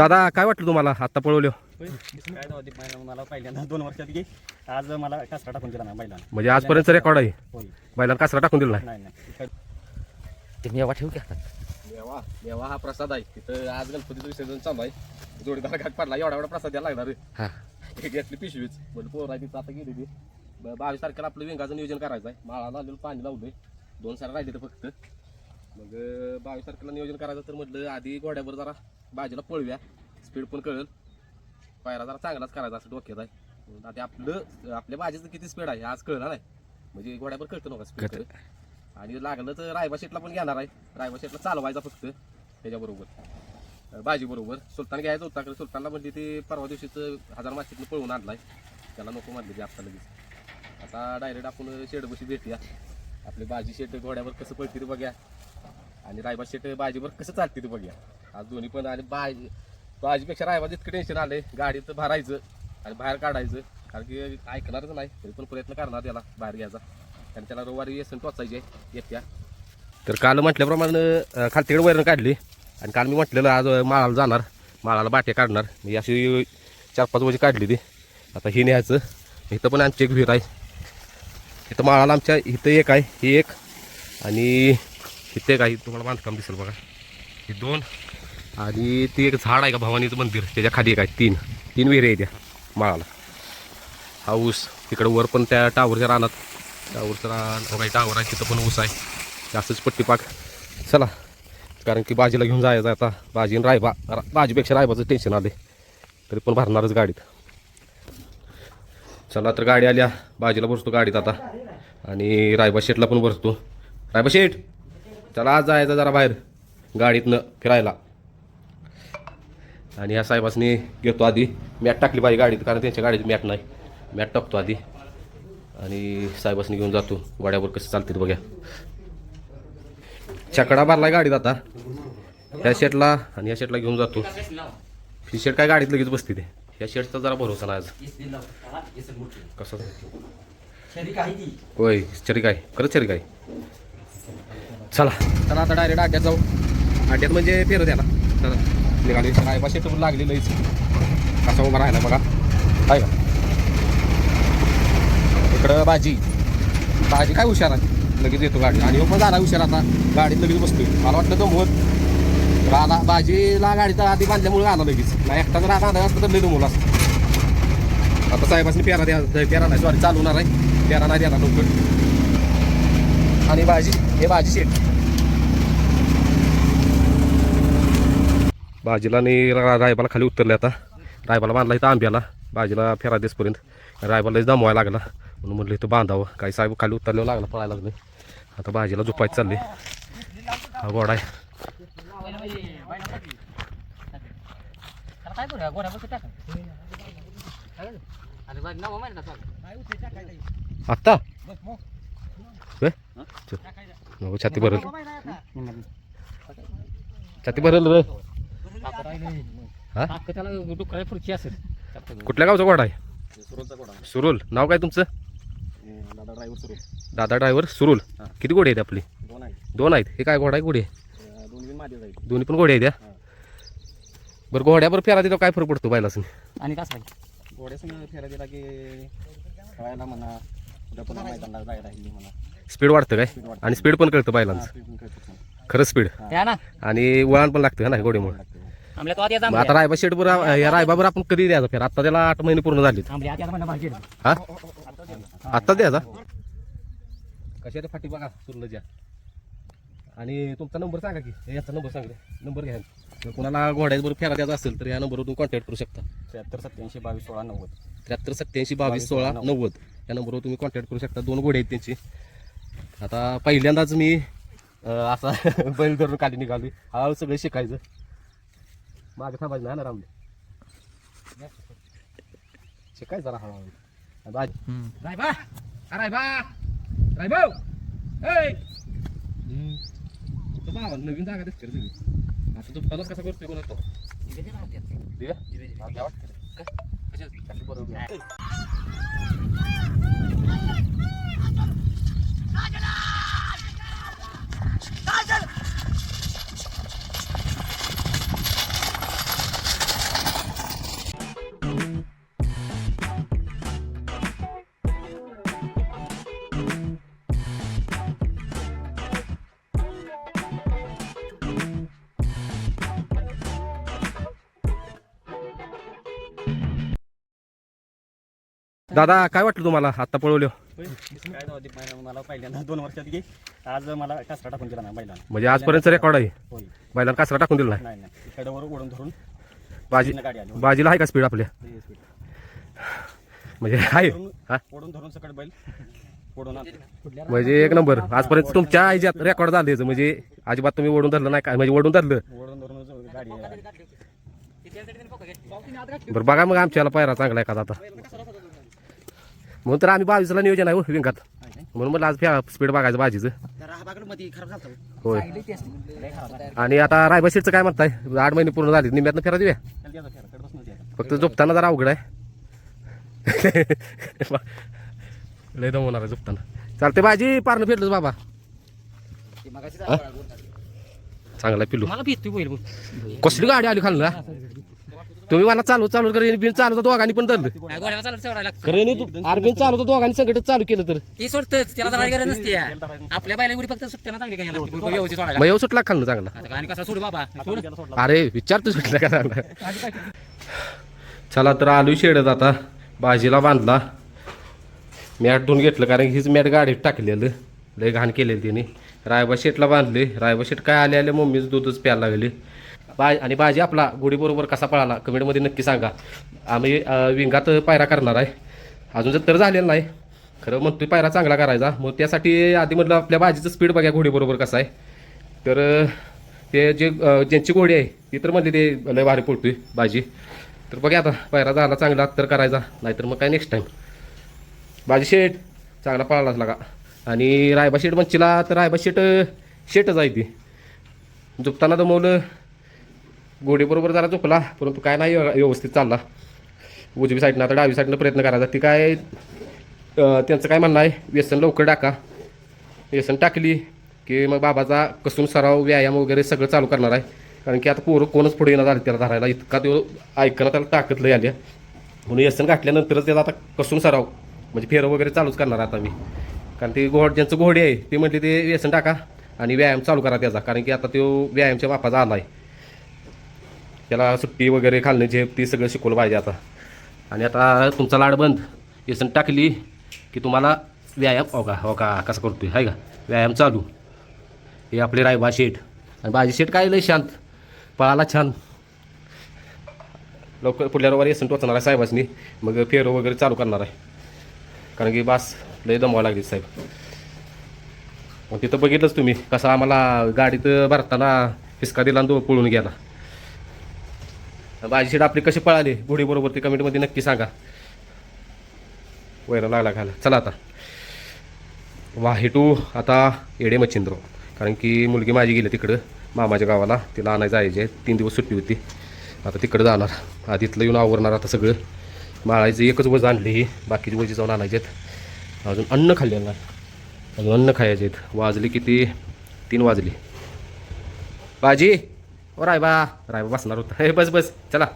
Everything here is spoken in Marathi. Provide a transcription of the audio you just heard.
दादा काय वाटलं तुम्हाला? आत्ता पळवलं. काय मला पहिल्यांदा दोन वर्षात की आज मला कासरा टाकून दिला ना बैलानं म्हणजे आजपर्यंत रेकॉर्ड आहे. होय बैलांना कासरा टाकून दिला नाही. नाही काय- ते मेवा ठेवू का देवा देवा हा प्रसाद आहे. तिथं आज गणपतीचं विसर्जन चालू आहे. जोडीदार घाट पडला. एवढा एवढा प्रसाद द्यायला लागणार हा. घेतली पिशवीच. म्हणजे पोर तिथं आता गेली ती. ब- बावीस तारखेला आपलं वेंगाचं नियोजन करायचं आहे. माळाला आलेलं पाणी लावलंय. दोन सारा राहिले तर फक्त. मग बावीस तारखेला नियोजन करायचं तर म्हटलं आधी घोड्यावर जरा बाजूला पळव्या. स्पीड पण कळेल. पायरा जरा चांगलाच करायचा असं डोक्यात आहे. आता आपलं आपल्या बाजीचं किती स्पीड आहे आज कळलं नाही. म्हणजे घोड्यावर कळतं नका स्पीड आणि लागलं तर रायबा शेटला पण घेणार आहे. रायबा शेटला चालवायचा फक्त त्याच्याबरोबर. बाजी बरोबर सुलतान घ्यायचा होता कारण सुलतानला म्हणजे ते परवा दिवशीच हजार माशीतनं पळवून आणलाय. त्याला नको म्हणले ते आता लगेच. आता डायरेक्ट आपण शेडबशी भेटूया. आपली बाजी शेट घोड्यावर कसं पळते बघूया. आणि रायबा शेट बाजीवर कसं चालते ते बघूया. आज दोन्ही पण आणि बाजी बाजीपेक्षा रायबा इतकं टेन्शन आलंय. गाडीत भरायचं आणि बाहेर काढायचं. कारण की ऐकणारच नाही. तरी पण प्रयत्न करणार त्याला बाहेर घ्यायचा. कारण त्याला रविवारी येसन टोचायचे येत्या तर काल म्हटल्याप्रमाणे खालतीकडे वैरण काढली. आणि काल मी म्हटलेलं आज माळाला जाणार. माळाला बाट्या काढणार. मी अशी चार पाच वाजे काढली ती. आता हे न्यायचं. इथं पण आमची एक विहीर आहे. इथं माळाला आमच्या इथं एक आहे. ही एक. आणि इथं काही तुम्हाला बांधकाम दिसेल बघा. हे दोन आणि ती एक झाड आहे का भवानीचं मंदिर? त्याच्याखाली एक आहे तीन. तीन विहिरे आहे त्या माळाला. हा ऊस तिकडं वर पण त्या टावरच्या रानात टावरचं रान हो, काही टावर आहे तिथं पण ऊस आहे. जास्तच पट्टी पाक. चला कारण की बाजीला घेऊन जायचं आता. बाजी रायबा बाजीपेक्षा रायबाचं टेन्शन आले तरी पण भरणारच गाडीत. चला तर गाडी आल्या. बाजीला बसतो गाडीत आता. आणि रायबा शेटला पण बसतो. रायबा शेठ चला आज जायचं जरा बाहेर. गाडीतनं फिरायला. आणि ह्या साहेबासनी घेतो आधी. मॅट टाकली पाहिजे गाडीत कारण त्यांच्या गाडीत मॅट नाही. मॅट टाकतो आधी. आणि साहेबासनी घेऊन जातो. गाड्यावर कसं चालते ते बघा छकडा भरलाय गाडीत आता. ह्या शेटला आणि ह्या शेटला घेऊन जातो. ही शेट काय गाडीत लगेच बसते ते. ह्या शेटचा जरा भरोसा नाही आज. कसं? होय चरी काय खरंच चरी काय चला. चला आता डायरेक्ट अड्ड्यात जाऊ. अड्ड्यात म्हणजे फेर द्याला. चला निघाली. रायबा शेट पण लागली लईच. कसा उभा राहिला बघा. आहे का? इकडं भाजी भाजी काय हुशार आहे. लगेच येतो गाडी. आणि हो, पण झाला हुशार आता. गाडीत लगेच बसतोय. मला वाटतं दमवत. आला भाजीला गाडीचा आधी बांधल्यामुळे आला लगेच. नाही एकटा जर आता असतं तर लई दमवला असतं. आता साहेबांनी पेरा द्या पेरा नाही सॉरी चालवणार आहे. पेरा नाही द्यायला लवकर. आणि भाजी हे भाजी शेट. भाजीला आणि रायबाला खाली उतरले आता. रायबाला बांधला इथं आंब्याला. भाजीला फेरा देसपर्यंत. रायबाला जमवायला लागला. म्हणून म्हटलं इथं बांधावं. काही साहेब खाली उतरल्यावर लागला पळायला लागले. आता भाजीला झोपायचं चालले हा गोडा आहे. आत्ता होय? नको छाती भरल. छाती भरल रे. कुठल्या गावचा गोडा आहे? सुरुल. नाव काय तुमचं? दादा ड्रायव्हर दादा ड्रायव्हर सुरुल. किती गोडी आहेत आपली? दोन आहेत. हे काय घोडा आहे घोडे? दोन्ही पण घोडे आहेत या? बरं घोड्यावर फेरा दिला काय फरक पडतो बायलाच आणि कसं आहे? घोड्यासंग फेरा दिला की खेळायला म्हणा कुठं मैदानाला जायला म्हणा. स्पीड वाढतं काय. आणि स्पीड पण कळतं पण. खरं स्पीड. त्या ना? आणि वळण पण लागतं ना. आमल्या तो आत रायबा शेटवर या रायबाबर आपण कधी द्यायचा फेर आता त्याला आठ महिने पूर्ण झाले आमल्या आत म्हणा भाजी हा? आत्ताच द्यायचा? कशा फाटी बघा सुरलच्या आणि तुमचा नंबर सांगा की. हे याचा नंबर सांगा नंबर घ्या. जर कोणाला घोड्याबरोबर फेरा द्यायचा असेल तर या नंबरवर तुम्ही कॉन्टॅक्ट करू शकता. त्र्याहत्तर सत्याऐंशी बावीस सोळा नव्वद. त्र्याहत्तर सत्याऐंशी बावीस सोळा नव्वद. या नंबरवर तुम्ही कॉन्टॅक्ट करू शकता. दोन घोडे आहेत त्यांची. आता पहिल्यांदाच मी असा बैल धरून खाली निघाली हळूहळू सगळं शिकायचं. मागे थांबायचं नाही ना रामले. शिकायचं जरा हळूहळू बाज. रायबा! रायबा! रायबा ए तो बाबा नवीन जागा दिसते रे सगळी. आता तो फलच कसा करतोय कोणा तो दिव्या? मला काय? वाटतं रे? कशाचं? बरोबर दादा काय वाटलं तुम्हाला? आत्ता पळवलं. काय नव्हती पहिल्यांदा मला पहिल्यांदा दोन वर्षात की आज मला कचरा टाकून दिला नाही बैलांना. म्हणजे आजपर्यंत रेकॉर्ड आहे. होय बैलांना कचरा टाकून दिला नाही. नाही नाही. कडेवर ओढून धरून बाजी गाडी आली. बाजीला आहे का स्पीड आपल्या? म्हणजे आहे. हा? ओढून धरून सकट बैल. ओढून आणतो म्हणजे एक नंबर. आजपर्यंत तुमच्या ह्याच्यात रेकॉर्ड झाले म्हणजे अजिबात तुम्ही ओढून धरलं नाही काय म्हणजे ओढून धरलं. ओढून धरून गाडी आली. बरं बघा मग आमच्याला पायरा चांगला एखादा आता? म्हणून तर आम्ही बावीसला नियोजन आहे हो विंगात. म्हणून मला आज स्पीड बघायचं झालं होय. आणि आता रायबा सीटचं काय म्हणताय? आठ महिने पूर्ण झाले निम्यातनं फेरा देऊया. फक्त झोपताना जरा अवघड आहे. लय दमवणार आहे झोपताना. चालते भाजी पारणं फिरलंच बाबा? चांगला पिल्लू. मला कसली गाडी आली खाली ना तुम्ही मला चालू चालू कर बिन चालू तर दोघांनी पण धरलं. गोड्याला चालत चढायला लागतं. खरं तू आरबीन चालू तर दोघांनी संकट चालू केलं तर. ती सोडतच त्याला जरा गरज नसते आपल्या बायला फक्त सुट्ट्याला चांगली घ्यायला लागते. व्यवस्थित सोडायला मग येऊ सुटला खाल्लं चांगला. आता आणि कसा सोड बाबा? सोड? त्याला सोडला. अरे विचार तू सुटला का चांगला चला तर आलू शेडत आता. भाजीला बांधला. मॅट धुवून घेतलं कारण हीच मॅट गाडीत टाकलेलं. लय घाण केलेली तिने. रायबा शेटला बांधले. रायबा शेट काय आले आले मम्मीच दूधच प्यायला लागली. बा आणि भाजी आपला गोडीबरोबर कसा पळाला? कमेंटमध्ये नक्की सांगा. आम्ही विंगात पायरा करणार आहे. अजून जर तर झालेलं नाही खरं म्हणतो पायरा चांगला करायचा. मग त्यासाठी आधी म्हटलं आपल्या भाजीचं स्पीड बघा घोडीबरोबर कसं आहे. तर ते जे ज्यांची घोडी आहे ती तर म्हणली ते लय भारी पडतोय भाजी तर बघा आता पायरा झाला चांगला तर करायचा. नाहीतर मग काय नेक्स्ट टाईम भाजी शेट चांगला पळालाच लागा. आणि रायबा शेट म्हणचिला तर रायबा शेट शेटच आहे ती. झोपताना दमवलं गोडीबरोबर जरा झोपला. परंतु काय नाही व्यवस्थित चालला. उजवी साईडनं आता डावी साईडनं प्रयत्न करायचा. ती काय त्यांचं काय म्हणणं आहे? व्यसन लवकर टाका. व्यसन टाकली की मग बाबाचा कसून सराव व्यायाम वगैरे सगळं चालू करणार आहे. कारण की आता पोरं कोणच पुढे येणार झाले त्याला धरायला. इतका तो ऐकणं त्याला ताकद लय आल्या म्हणून व्यसन घातल्यानंतरच त्याला आता कसून सराव म्हणजे फेरं वगैरे चालूच करणार आता मी. कारण ते घोड ज्यांचं घोडे आहे ते म्हटले ते व्यसन टाका आणि व्यायाम चालू करा त्याचा. कारण की आता तो व्यायामच्या बापाचा आला आहे. त्याला सुट्टी वगैरे खालणे झेप ती सगळं शिकवलं पाहिजे आता. आणि आता तुमचा लाड बंद. टाकली की तुम्हाला व्यायाम हो का हो का कसं करतोय आहे का? व्यायाम चालू. हे आपले रायबा शेठ. आणि बाजी शेठ काय लय शांत. पळाला छान. लवकर पुढल्या रविवारी येसन टोचणार आहे साहेबासनी. मग फेरो वगैरे चालू करणार आहे. कारण की बास लय दमवावं लागली साहेब. मग तिथं बघितलंच तुम्ही कसं आम्हाला गाडीत भरताना हिसका दिला आणि तो पळून गेला. भाजी शेड आपली कशी पळाली? घोडीबरोबर ते कमेंटमध्ये नक्की सांगा. वैरा लागला खायला. चला आता. वाहेटू आता येडे मच्छिंद्र. कारण की मुलगी माझी गेली तिकडं मामाच्या गावाला. तिला आणायचं जायचे. तीन दिवस सुट्टी होती. आता तिकडं जाणार. आधीतलं येऊन आवरणार आता सगळं. माळायचं एकच वज आणली ही. बाकीची वजी जाऊन आणायचे आहेत अजून अन्न खाल्लेलं नाही अजून अन्न खायचे आहेत वाजली किती? तीन वाजली. बाजी! ओ रायबा रायबा बसणार होता हे बस बस चला.